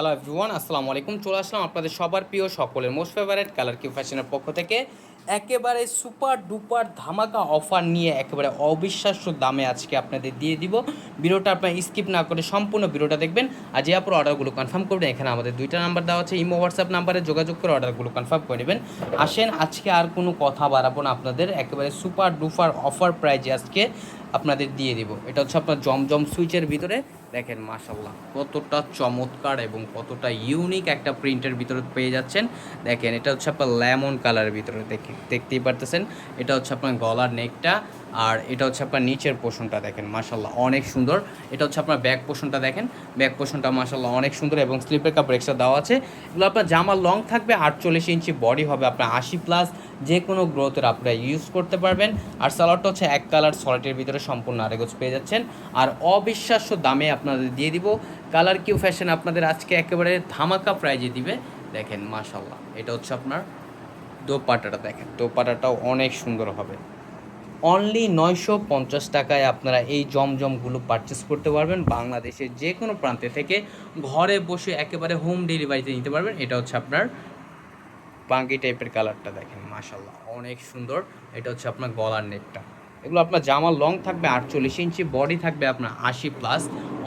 Hello everyone আসসালামু আলাইকুম। চলে আসলাম আপনাদের সবার প্রিয় সকলের মোস্ট ফেভারেট কালার কিউ ফ্যাশনের পক্ষ থেকে। একেবারে সুপার ডুপার ধামাকা অফার নিয়ে একেবারে অবিশ্বাস্য দামে আজকে আপনাদের দিয়ে দিব। ভিডিওটা আপনার স্কিপ না করে সম্পূর্ণ ভিডিওটা দেখবেন। আর যে আপনার অর্ডারগুলো কনফার্ম করবেন, এখানে আমাদের দুইটা নাম্বার দেওয়া আছে। ইমো হোয়াটসঅ্যাপ নাম্বারে যোগাযোগ করে অর্ডারগুলো কনফার্ম করে নেবেন। আসেন, আজকে আর কোনো কথা বাড়াবো না আপনাদের। একেবারে সুপার ডুপার অফার প্রাইজে আজকে। আপনাদের দিয়ে দিব। এটা হচ্ছে আপনার জমজম সুইচের ভিতরে। দেখেন মাশাল্লাহ কতটা চমৎকার এবং কতটা ইউনিক একটা প্রিন্টের ভিতরে পেয়ে যাচ্ছেন। দেখেন, এটা হচ্ছে আপনার লেমন কালারের ভিতরে দেখে দেখতেই পারতেছেন। এটা হচ্ছে আপনার গলার নেকটা আর এটা হচ্ছে আপনার নিচের পোষণটা দেখেন মাশাল্লাহ অনেক সুন্দর। এটা হচ্ছে আপনার ব্যাক পোষণটা দেখেন। ব্যাক পোষণটা মাশাল্লাহ অনেক সুন্দর এবং স্লিপের কাপড় এক্সট্রা দেওয়া আছে। এগুলো আপনার জামা লং থাকবে, আটচল্লিশ ইঞ্চি বডি হবে, আপনার আশি প্লাস যে কোনো গ্রোথের আপনারা ইউজ করতে পারবেন। আর সালোয়ারটা হচ্ছে এক কালার সল্টের ভিতরে সম্পূর্ণ আরেগোজ পেয়ে যাচ্ছেন। আর অবিশ্বাস্য দামে আপনাদের দিয়ে দিব। কালার কিউ ফ্যাশন আপনাদের আজকে একেবারে ধামাকা প্রাইজে দিবে। দেখেন মাশাল্লাহ এটা হচ্ছে আপনার দোপাটাটা দেখেন। দোপাটাটাও অনেক সুন্দর হবে। অনলি নয়শো পঞ্চাশ টাকায় আপনারা এই জমজমগুলো পারচেস করতে পারবেন। বাংলাদেশের যে কোনো প্রান্তে থেকে ঘরে বসে একেবারে হোম ডেলিভারিতে নিতে পারবেন। এটা হচ্ছে আপনার বাঙ্গি টাইপের কালারটা দেখেন মাশাল্লাহ অনেক সুন্দর। এটা হচ্ছে আপনার গলার নেকটা। এগুলো আপনার জামা লং থাকবে, আটচল্লিশ ইঞ্চি বডি থাকবে আপনার আশি প্লাস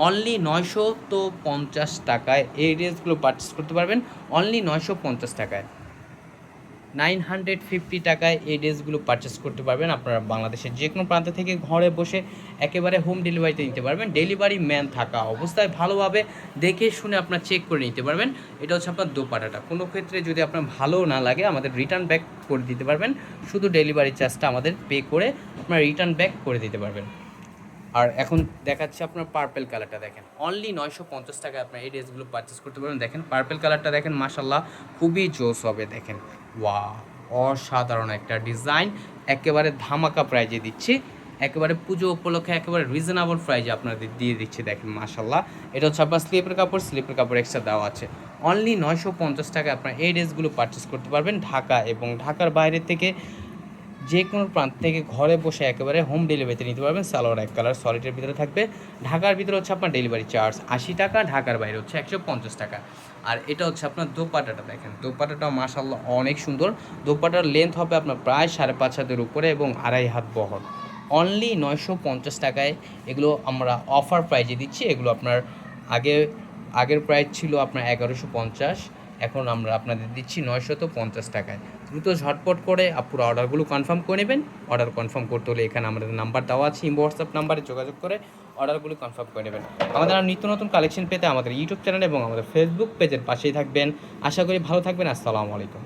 অনলি নয়শো তো পঞ্চাশ টাকায় এই রেঞ্জগুলো পারচেস করতে পারবেন অনলি নয়শো পঞ্চাশ টাকায়। নাইন হান্ড্রেড ফিফটি টাকায় এই ড্রেসগুলো পারচেস করতে পারবেন। আপনারা বাংলাদেশের যে কোনো প্রান্ত থেকে ঘরে বসে একেবারে হোম ডেলিভারিতে নিতে পারবেন। ডেলিভারি ম্যান থাকা অবস্থায় ভালোভাবে দেখে শুনে আপনার চেক করে নিতে পারবেন। এটা হচ্ছে আপনার দোপাটাটা কোনো ক্ষেত্রে যদি আপনার ভালো না লাগে, আমাদের রিটার্ন ব্যাক করে দিতে পারবেন। শুধু ডেলিভারি চার্জটা আমাদের পে করে আপনার রিটার্ন ব্যাক করে দিতে পারবেন। আর এখন দেখাচ্ছে আপনার পার্পেল কালারটা দেখেন। অনলি নয়শো পঞ্চাশ টাকায় আপনার এই ড্রেসগুলো পারচেস করতে পারবেন। দেখেন পার্পেল কালারটা দেখেন মাসাল্লাহ খুবই জোস হবে, দেখেন। ওয়া অসাধারণ একটা ডিজাইন একেবারে ধামাকা প্রাইজে দিচ্ছি। একেবারে পুজো উপলক্ষে একেবারে রিজনেবল প্রাইজে আপনাদের দিয়ে দিচ্ছি, দেখেন মাসাল্লাহ এটা হচ্ছে আপনার স্লিপের কাপড় স্লিপের কাপড় এক্সট্রা দেওয়া আছে। অনলি নয়শো পঞ্চাশ টাকায় আপনার এই ড্রেসগুলো পারচেস করতে পারবেন ঢাকা এবং ঢাকার বাইরে থেকে যে কোনো প্রান্ত থেকে ঘরে বসে একেবারে হোম ডেলিভারিতে নিতে পারবেন। সালোয়ার এক কালার সলিডের ভিতরে থাকবে। ঢাকার ভিতরে হচ্ছে আপনার ডেলিভারি চার্জ আশি টাকা, ঢাকার বাইরে হচ্ছে একশো পঞ্চাশ টাকা। আর এটা হচ্ছে আপনার দোপাটাটা দেখেন। দোপাটাটা মাসাল্লাহ অনেক সুন্দর। দোপাটার লেন্থ হবে আপনার প্রায় সাড়ে পাঁচ হাতের উপরে এবং আড়াই হাত বহর। অনলি নয়শো পঞ্চাশ টাকায় এগুলো আমরা অফার প্রাইজে দিচ্ছি। এগুলো আপনার আগে, আগের প্রাইস ছিল আপনার এগারোশো পঞ্চাশ। এখন আমরা আপনাদের দিচ্ছি নয়শত পঞ্চাশ টাকায়। দ্রুত ঝটপট করে পুরো অর্ডারগুলো কনফার্ম করে নেবেন। অর্ডার কনফার্ম করতে হলে এখানে আমাদের নাম্বার দেওয়া আছে হোয়াটসঅ্যাপ নাম্বারে যোগাযোগ করে অর্ডারগুলো কনফার্ম করে নেবেন। আমাদের আর নিত্য নতুন কালেকশন পেতে আমাদের ইউটিউব চ্যানেল এবং আমাদের ফেসবুক পেজের পাশেই থাকবেন। আশা করি ভালো থাকবেন। আসসালামু আলাইকুম।